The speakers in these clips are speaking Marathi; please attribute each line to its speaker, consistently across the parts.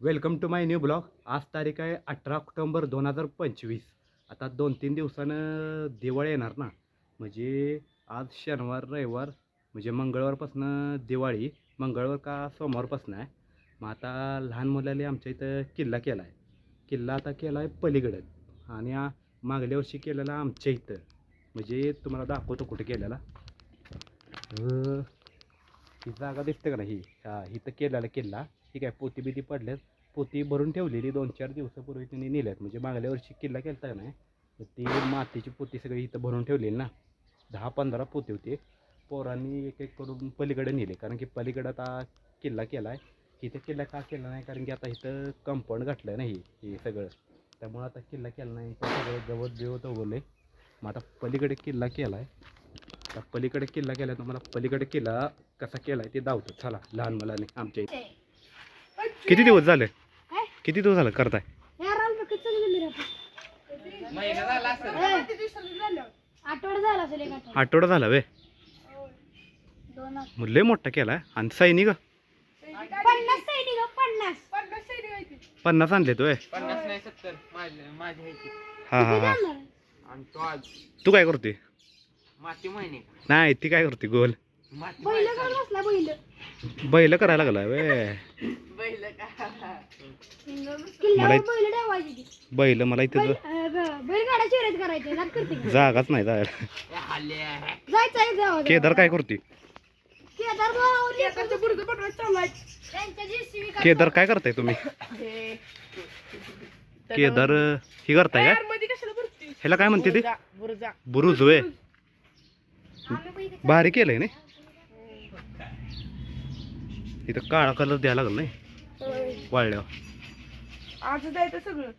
Speaker 1: Welcome to my new blog. आज तारीख आहे अठरा ऑक्टोंबर दोन हजार पंचवीस. आता दोन तीन दिवसानं दिवाळी येणार ना. म्हणजे आज शनिवार रविवार म्हणजे मंगळवारपासनं दिवाळी. मंगळवार का सोमवारपासून आहे. मग आता लहान मुलाला आमच्या इथं किल्ला केला आहे किल्ला आता केला आहे पलीकडं. आणि मागल्या वर्षी केलेला आमच्या इथं. म्हणजे तुम्हाला दाखवतो कुठे केलेला. ही जागा दिसते का नाही? ही? हा इथं केलेला किल्ला. ठीक आहे पोती बिती पडल्यात. पोती भरून ठेवलेली दोन चार दिवसापूर्वी त्यांनी नेल्यात. म्हणजे मागल्या वर्षी किल्ला केलता का नाही? तर ती मातीची पोती सगळी इथं भरून ठेवलेली ना. दहा पंधरा पोते होते. पोरांनी एक एक करून पलीकडे नेले. कारण की पलीकडं आता किल्ला केला आहे इथं किल्ला का केला नाही? कारण की आता इथं कंपाऊंड घातलं आहे हे सगळं. त्यामुळं आता किल्ला केला नाही. सगळं गवत बिवत उगवलं मग आता पलीकडे किल्ला केला आहे आता पलीकडे किल्ला केला तर मला पलीकडे किल्ला कसा केला आहे ते दावतो. चला लहान मुलाने आमच्या इथे. किती दिवस झाले? किती दिवस झालं? करताय.
Speaker 2: आठवडा झाला असेल एक आठवडा.
Speaker 1: आठवडा झाला वे लय मोठा केलाय आणि सैनिक
Speaker 2: पन्नास हो,
Speaker 1: आणले तो. हा हा हा.
Speaker 3: तो आज
Speaker 1: तू काय करते
Speaker 3: माती महिने.
Speaker 1: नाही ती काय करते गोल.
Speaker 2: बैल कोण बसला बैल.
Speaker 1: बैल करायला लागलाय वे.
Speaker 3: बैल का
Speaker 2: किल्ल्यावर
Speaker 1: इथं-
Speaker 2: बैल ठेवायची ती.
Speaker 1: बैल मला इथं
Speaker 2: बैल
Speaker 1: ज-
Speaker 2: अं, ब- बैलगाडा शर्यत करायची जात करते का?
Speaker 1: जागाच नाही जायला.
Speaker 2: जायचं आहे जावं
Speaker 1: केदार काय करते
Speaker 2: केदार भाऊ लेकरचं बुडगं पटवायचं चाललंय. त्यांच्या JCB का-
Speaker 1: केदार काय करताय तुम्ही? केदार ही करताय का? ह्याला काय म्हणते ते?
Speaker 3: बुरजा
Speaker 1: बुरुज. वे
Speaker 2: आम्ही
Speaker 1: भारी केलंय ना? इथं काळा कलर द्यायला लागला नाही? वाळल्यावर.
Speaker 4: आज जायचं सगळं.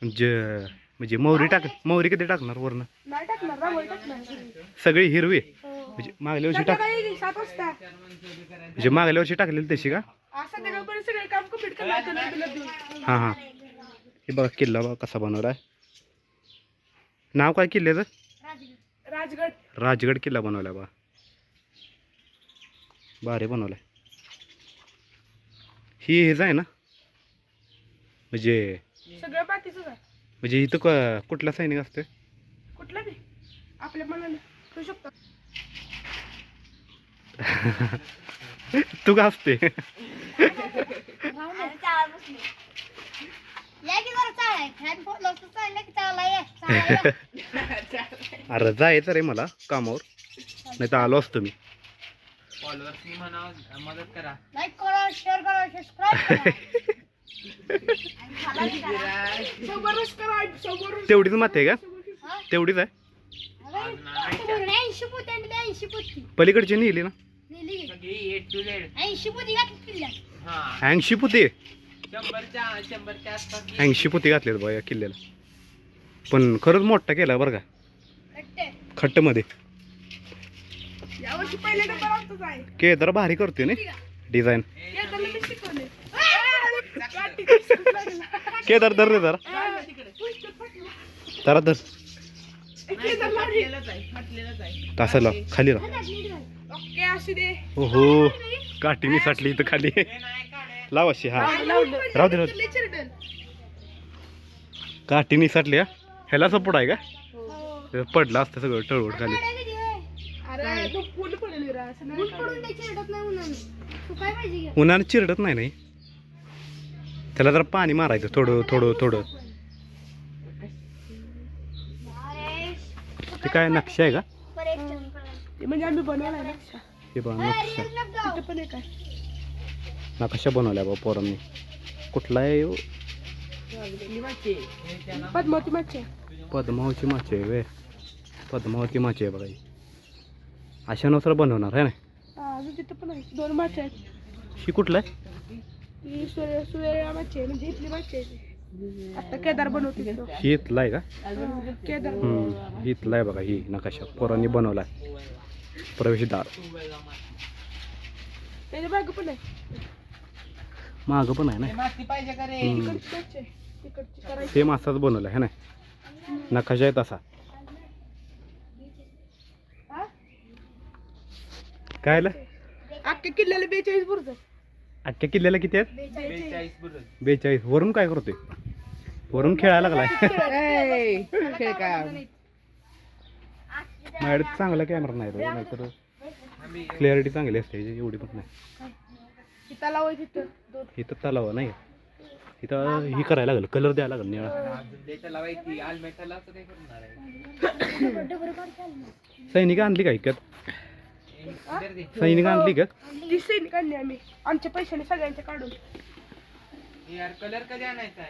Speaker 1: म्हणजे म्हणजे मोहरी टाक मोहरी कधी टाकणार वरनं?
Speaker 4: नाही टाकणार रांगोळी टाकणार.
Speaker 1: सगळी हिरवी? म्हणजे मागल्या वर्षी टाक
Speaker 4: संध्याकाळी सात वाजता.
Speaker 1: म्हणजे मागल्या वर्षी टाकलेली तशी का?
Speaker 4: आज संध्याकाळपर्यंत सगळे काम कंप्लीट करणार कलर बिलर देऊन.
Speaker 1: हां हां. हे बघा किल्ला बघा कसा बनवला आहे. नाव काय किल्ल्याचं?
Speaker 2: राजगड.
Speaker 4: राजगड
Speaker 1: किल्ला बनवला बघा. भारी बनवलाय ही हेच आहे ना? म्हणजे
Speaker 4: सगळं बाकीच आहे.
Speaker 1: म्हणजे इथं क- कुठला सैनिक असते
Speaker 4: कुठलं बी? आपल्या मनाने. करू शकतो?
Speaker 1: तू का असते
Speaker 2: राहून दे. या की जरा चालाय. फॅन फोडलं असतं चाललं की चाला ये. चाला ये.
Speaker 1: अरे जायचं रे मला कामावर. नाही तर आलो असतो मी.
Speaker 3: फॉलोअर्सनी म्हणा मदत करा.
Speaker 2: लाईक करा शेअर करा सबस्क्राईब करा. बी
Speaker 4: समोर
Speaker 1: तेवढीच माती आहे का? तेवढीच आहे? पलीकडची नेली ना?
Speaker 2: ऐंशी पोती
Speaker 3: हा.
Speaker 1: ऐंशी पुती? घातलेत बघा या किल्ल्याला. पण खरंच मोठा केला बरं का?
Speaker 4: आमचाच आहे.
Speaker 1: केदार भारी करते ना? डिझाईन.
Speaker 4: के धर
Speaker 1: केदार धर रे जरा. धरा धर.
Speaker 3: फाटलेलंच
Speaker 1: तसं लाव खाली लाव
Speaker 4: हो काठी
Speaker 1: मी काठीने साठली इथं खाली. लाव अशी हा. राहू दे राहू दे. काठीने साठली हा. ह्याला सपोर्ट आहे का? पडला पडलं असतं सगळं टळवट खाली.
Speaker 4: अरे तू फुल पडली रा
Speaker 2: ऊन पडून ते चिरडत नाही उन्हानं. पाहिजे
Speaker 1: चिरडत नाही नाही. त्याला जरा पाणी मारायचं थोडं थोडं थोडं. ते काय नक्षा आहे का.
Speaker 4: ते म्हणजे आम्ही बनवलाय
Speaker 1: हे बघा
Speaker 2: अरे,
Speaker 1: नक्षा.
Speaker 2: एक नग जाऊ.
Speaker 4: तिथं पण एक आहे.
Speaker 1: नकाशा बनवलाय बा पोरांनी. कुठला आहे हो?
Speaker 4: पद्मावती
Speaker 1: पद्मावती माची आहे वे. पद्मावती माची आहे बघा ही. अशानुसार बनवणार आहे ना?
Speaker 4: हा, अजून तिथं पण आहे. दोन आहेत.
Speaker 1: ही कुठला? आहे
Speaker 4: ही सूर्य सूर्या माची आहे म्हणजे इथली माची आहे ती. आता केदार बनवते तो.
Speaker 1: ही इथला आहे का?
Speaker 4: हा, केदार.
Speaker 1: हम्म, ही इथला आहे बघा ही नकाशा. पोरांनी बनवला आहे. प्रवेशद्वार.
Speaker 4: त्याच्या मागं पण आहे.
Speaker 1: मागं पण आहे ना? हम्म.
Speaker 4: तिकडची करायची.
Speaker 1: सेम असाच बनवला आहे ना? नकाशा आहे तसा. काय आलं?
Speaker 4: अख्ख्या किल्ल्याला बेचाळीस बुर्ज
Speaker 1: अख्ख्या किल्ल्याला किती आहेत?
Speaker 3: बेचाळीस
Speaker 1: वरून काय करतोय? वरून खेळायला लागलाय.
Speaker 3: खेळ काय
Speaker 1: माझ्याकडे चांगला कॅमेरा नाही रे नाहीतर क्लिअरिटी चांगली असते याची, एवढी पण नाही.
Speaker 4: तिथं लावायची तिथं दोन.
Speaker 1: इथं तलाव नाही इथं ही करायला लागलं कलर द्यायला लागलं निळा. सैनिक आणली का इकत
Speaker 3: दे.
Speaker 1: सैनिक आणली का?
Speaker 4: ती सैनिक आणली आम्ही. आमच्या पैशाने सगळ्यांचे काढून.
Speaker 3: यार कलर कधी आणायचा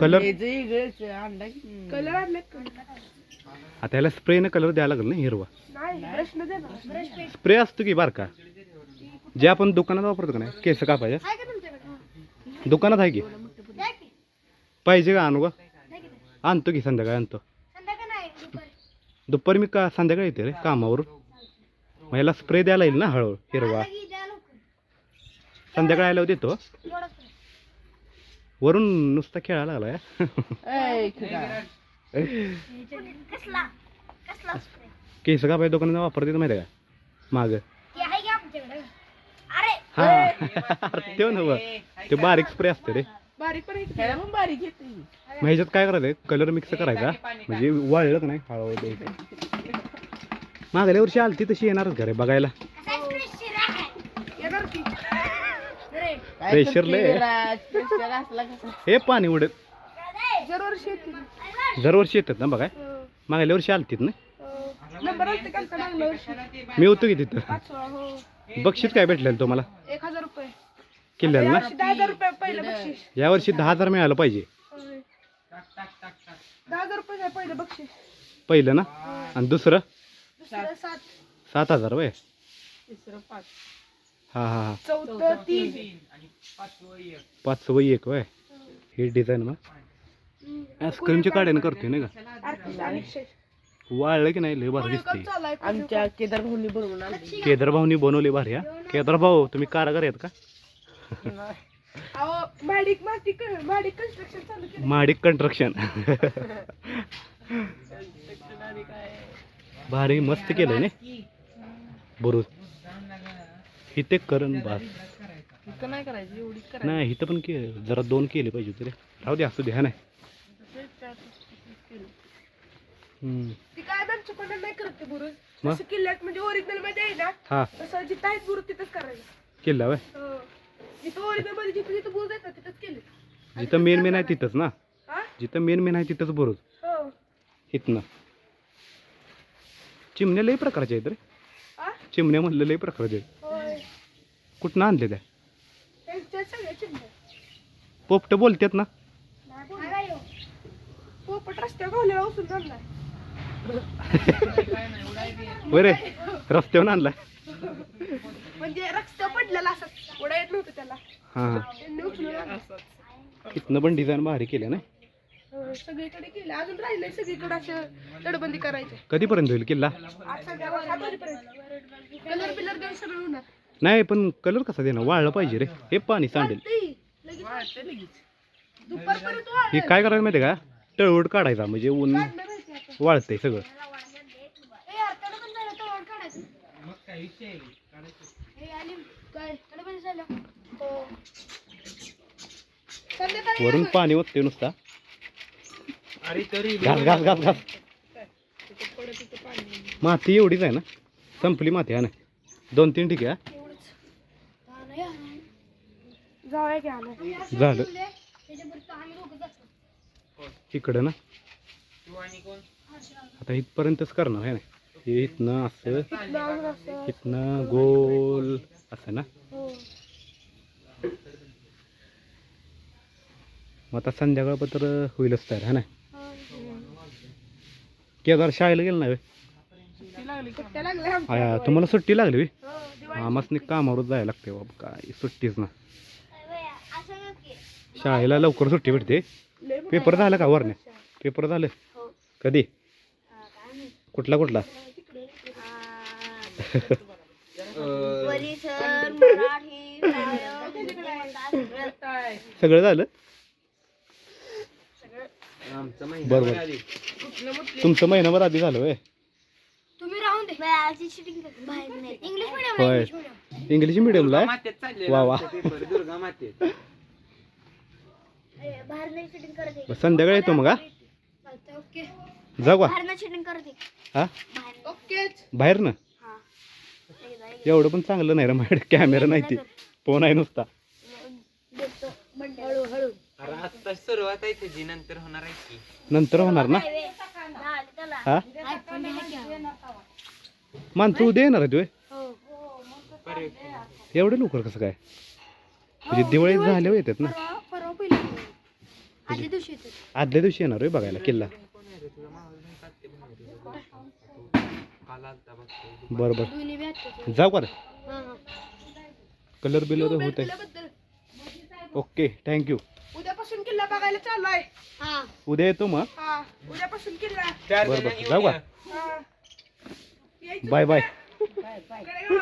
Speaker 1: कलर
Speaker 4: कलर आणलेत का?
Speaker 1: आता याला स्प्रेनं कलर द्यायला लागलं ना हिरवा.
Speaker 4: नाही प्रश्न दे ना
Speaker 1: स्प्रे असतो की बारका? जे आपण दुकानात वापरतो का नाही? केस कापायच्या
Speaker 2: आहे का तुमच्याकडे?
Speaker 1: दुकानात आहे की?
Speaker 2: द्या की.
Speaker 1: पाहिजे का आणू का
Speaker 2: द्या की द्या.
Speaker 1: आणतो की संध्याकाळी आणतो.
Speaker 2: संध्याकाळी नाही दुपारी.
Speaker 1: दुपारी मी का संध्याकाळी येते रे कामावरून. मग याला स्प्रे द्यायला येईल ना हळूहळू हिरवा.
Speaker 2: की
Speaker 1: संध्याकाळी आल्यावर देतो. वरून नुसता खेळायला लागलाय
Speaker 2: कसला कसला स्प्रे
Speaker 1: केस कापाय दुकानात वापरते माहिती आहे का? माग.
Speaker 2: ते आहे की आमच्याकडे? अरे!
Speaker 1: हा. ते नव ते बारीक स्प्रे असते रे.
Speaker 4: बारीक की?
Speaker 1: मग ह्याच्यात काय करायचं. कलर मिक्स करायचा म्हणजे वाळलं का नाही? हळूहळू मागल्या वर्षी आलती तशी येणारच घरे बघायला. प्रेशर लय. हे पाणी उडत.
Speaker 4: दरवर्षी येते.
Speaker 1: दरवर्षी येतात ना बघाय
Speaker 4: हो.
Speaker 1: मागल्या वर्षी आलतीत ना?
Speaker 4: नंबर आलते का आमचा मागल्या वर्षी?
Speaker 1: मी होतो की तिथं.
Speaker 4: हो.
Speaker 1: बक्षीस काय भेटलेलं तुम्हाला?
Speaker 4: एक हजार रुपये.
Speaker 1: किल्ल्याला ना? या वर्षी दहा हजार मिळालं पाहिजे.
Speaker 4: होय. दहा हजार रुपये आहे पहिलं बक्षीस?
Speaker 1: पहिलं ना? आणि दुसरं?
Speaker 4: सात.
Speaker 1: सात. हजार वय
Speaker 4: तिसरं पाच.
Speaker 1: हा हा हा.
Speaker 4: चौथं तीन.
Speaker 3: आणि पाचवं एक.
Speaker 1: पाच वय एक वय हे डिझाईन मग. आईस्क्रीमची काढ्यानं करतोय नाही का? वाळलं की नाही लय भारी दिसते
Speaker 3: आमच्या केदार भाऊनी बनवून
Speaker 1: केदार भाऊनी बनवले भारी हा. केदार भाऊ तुम्ही कारागर आहेत का?
Speaker 4: अहो माडिक माती माडिक कन्स्ट्रक्शन चालू केलं
Speaker 1: महाडिक कंस्ट्रक्शन भारी मस्त केलंय ना? बरोबर इथे करण बास.
Speaker 4: नाही करायचं एवढी करायची.
Speaker 1: नाही इथं पण के जरा दोन केले पाहिजे होते रे. राहू दे असू दे हा नाही. हम्म.
Speaker 4: ती काय आमच्याकडे नाही करत ते बुरुज.
Speaker 1: मग?
Speaker 4: जसं किल्ल्यात म्हणजे ओरिजिनलमध्ये आहे ना
Speaker 1: हा.
Speaker 4: तसं जिथं आहेत बुरुज तिथंच करायचं.
Speaker 1: केला वय
Speaker 4: हो. जिथं ओरिजिनलमध्ये जिथं जिथं बुरुज आहेत ना तिथंच केले.
Speaker 1: जिथं मेन मेन आहे तिथंच ना?
Speaker 4: हा?
Speaker 1: जिथं मेन मेन आहे तिथंच बरोच
Speaker 4: हो.
Speaker 1: इथनं. चिमण्या लई प्रकारच्या आहेत रे.
Speaker 4: हा
Speaker 1: चिमण्या म्हणलं लई प्रकारचे आहेत. कुठनं आणले त्या?
Speaker 4: चिंता
Speaker 1: पोपट बोलतात ना.
Speaker 2: हो.
Speaker 4: पोपट रस्त्यावर आणलाय. म्हणजे रस्त्यावर पडलेला असं उडा येत नव्हतं त्याला.
Speaker 1: हां. इथनं पण डिझाईन भारी केल्या ना.
Speaker 4: हो, केलं अजून राहिलंय सगळीकडे असं तडबंदी करायची.
Speaker 1: कधीपर्यंत होईल किल्ला?
Speaker 4: सात वाजेपर्यंत कलर बिलर देऊन सगळं होणार.
Speaker 1: नाही पण कलर कसा देणार? वाळलं पाहिजे रे. हे पाणी सांडेल.
Speaker 4: लगेच. दुपारपर्यंत.
Speaker 1: हे काय करायचं माहिती का? तळवट काढायचा म्हणजे ऊन
Speaker 4: आता.
Speaker 1: वाळतंय सगळं.
Speaker 2: ए यार त्याला पण झालं तर ओढ काढायचं.
Speaker 3: मग काय विषय आहे? काढायचं.
Speaker 2: ए आली. काय? त्याला पण झालं.
Speaker 4: हो. संध्याकाळी
Speaker 1: वरून पाणी ओतते नुसता.
Speaker 3: अरे तरी
Speaker 1: घास घास घास घास माती एवढीच आहे ना? संपली माती आहे ना? दोन तीन ठीक आहे झालं इकडं ना?
Speaker 3: तू आणि कोण?
Speaker 1: आता इथपर्यंतच करणार आहे ना? हे इथनं असं
Speaker 4: इथनं असं.
Speaker 1: इथनं गोल असं ना?
Speaker 4: हो.
Speaker 1: मग आता संध्याकाळपत्र होईलच तयार है ना. केदार शाळेला गेलं नाही
Speaker 4: सुट्ट्या लागल्या आमच्या.
Speaker 1: व्हय? आ, तुम्हाला सुट्टी लागली?
Speaker 4: हो, दिवाळी
Speaker 1: आम्हाच कामावर जायला लागते बाबा काय सुट्टीच ना शाळेला लवकर सुट्टी भेटते पेपर झाला का वरने. पेपर झालं
Speaker 2: हो
Speaker 1: कधी कुठला कुठला सगळं झालं बरोबर.
Speaker 3: महिना आधी.
Speaker 1: तुमचं महिनाभर आधी झालं
Speaker 2: तुम्ही राहून इंग्लिश
Speaker 1: होय. इंग्लिश मिडियमला आहे?
Speaker 3: मातेत चालले
Speaker 1: वा, वा.
Speaker 3: दुर्गा मातेत.
Speaker 2: बाहेर नाही शूटिंग करते
Speaker 1: मग संध्याकाळी येतो मग हा?
Speaker 2: ओके.
Speaker 1: जाऊ का?
Speaker 2: बाहेर शूटिंग करते
Speaker 1: हा?
Speaker 2: बाहेर
Speaker 4: ओकेच.
Speaker 1: बाहेर ना?
Speaker 2: हा. एकदा
Speaker 1: एवढं पण चांगलं नाही रे माझ्याकडे कॅमेरा नाही ती. फोन आहे नुसता.
Speaker 3: अरे आता सुरुवात आहे त्याची नंतर होणार आहे की.
Speaker 1: नंतर होणार ना? हा माणसं उद्या येणार आहे तुझे
Speaker 2: हो.
Speaker 3: बरे
Speaker 1: एवढं लवकर कसं काय? म्हणजे दिवाळी झाल्यावर येतात ना?
Speaker 4: परवा परवा पहिला
Speaker 2: आदल्या दिवशी येतो
Speaker 1: आदल्या दिवशी येणार आहे बघायला किल्ला.
Speaker 3: कोण आहे रे तुझा? मावस नाही का ते बाहेर? काल आलता बघतो
Speaker 1: बरं बरं.
Speaker 2: दोन्ही बी आत्ताच
Speaker 1: जाऊ का रे?
Speaker 2: हा हा.
Speaker 1: कलर बिलर होत आहे ओके थँक्यू
Speaker 4: उद्यापासून किल्ला बघायला चालू आहे.
Speaker 2: हा.
Speaker 1: उद्या येतो मग?
Speaker 4: हा उद्यापासून किल्ला
Speaker 1: बरं बरं. जाऊ का?
Speaker 3: या.
Speaker 4: हा यायचं
Speaker 1: बाय
Speaker 4: बायकडे